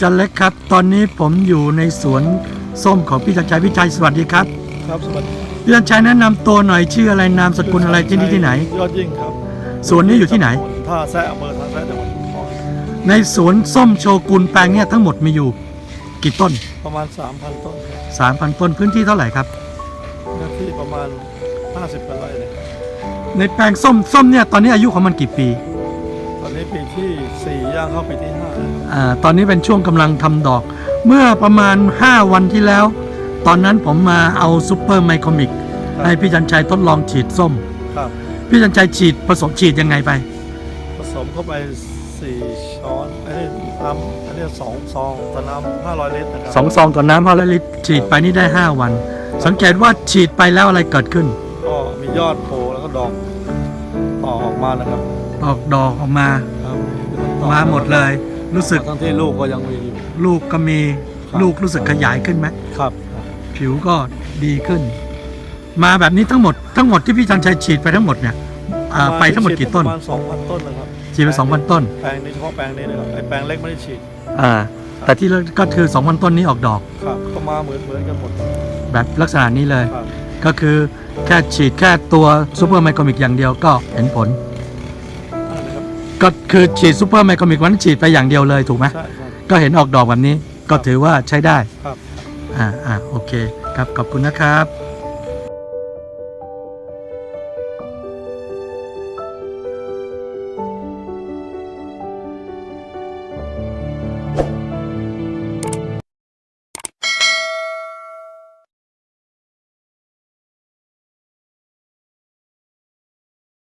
จันเล็กครับ ตอนนี้ผมอยู่ในสวนส้มของพี่จันชัยพี่ชัยสวัสดีครับครับสวัสดีพี่จันชัยแนะนำตัวหน่อยชื่ออะไรนามสกุลอะไรที่นี่ที่ไหน ยอดยิ่งครับสวนนี้อยู่ที่ไหน ท่าแซะอำเภอท่าแซะจังหวัดชุมพรในสวนส้มโชกุนแปลงเนี่ยทั้งหมดมีอยู่ กี่ต้น ประมาณ 3,000 ต้นครับ3,000 ต้นพื้นที่เท่าไหร่ครับ เนื้อที่ประมาณ 50กว่าไร่เลยในแปลงส้มส้มเนี่ยตอนนี้อายุของมันกี่ปีต อนนี้ปีที่ 4 ย่างเข้าปีที่5แล้วอ่าตอนนี้เป็นช่วงกำลังทำดอก เมื่อประมาณ 5 วันที่แล้ว ตอนนั้นผมมาเอาซูเปอร์ไมโครมิกให้พี่จันชัยทดลองฉีดส้มครับ พี่จันชัยฉีดผสมฉีดยังไงไป ผสมเข้าไป 4 ช้อนอันนี้น้ำอันนี้สองซองต่อน้ำ500ลิตรนะครัสองซองต่อน้ำห้าร้อยลิตรฉีดไปนี่ได้ 5 วัน สังเกตว่าฉีดไปแล้วอะไรเกิดขึ้น ก็มียอดโผล่แล้วก็ดอกต่อออกมานะครับ ออกดอกออกมา ครับต่อมาหมดเลย รู้สึกทั้งที่ลูกก็ยังมีอยู่ ลูกก็มีครับ ลูกรู้สึกขยายขึ้นไหมครับ ผิวก็ดีขึ้น มาแบบนี้ทั้งหมดทั้งหมดที่พี่จันชัยฉีดไปทั้งหมดเนี่ยอ่าไปทั้งหมดกี่ต้น ประมาณ2,000ต้นนะครับฉีดไป2,000ต้น แปลงนี้เฉพาะแปลงนี้นะครับไอแปลงเล็กไม่ได้ฉีดอ่า แต่ที่ก็คือ2,000ต้นนี้ออกดอก ครับก็มาเหมือนเหมือนกันหมดแบบลักษณะนี้เลยครับก็คือแค่ฉีดแค่ตัวซูเปอร์ไมโครมิกอย่างเดียวก็เห็นผลอ่านะครับ ก็คือฉีดซูเปอร์ไมโครมิกวันนั้นฉีดไปอย่างเดียวเลยถูกไหมใช่ครับ ก็เห็นออกดอกแบบนี้ก็ถือว่าใช้ได้ครับ อ่าอ่าโอเคครับขอบคุณนะครับ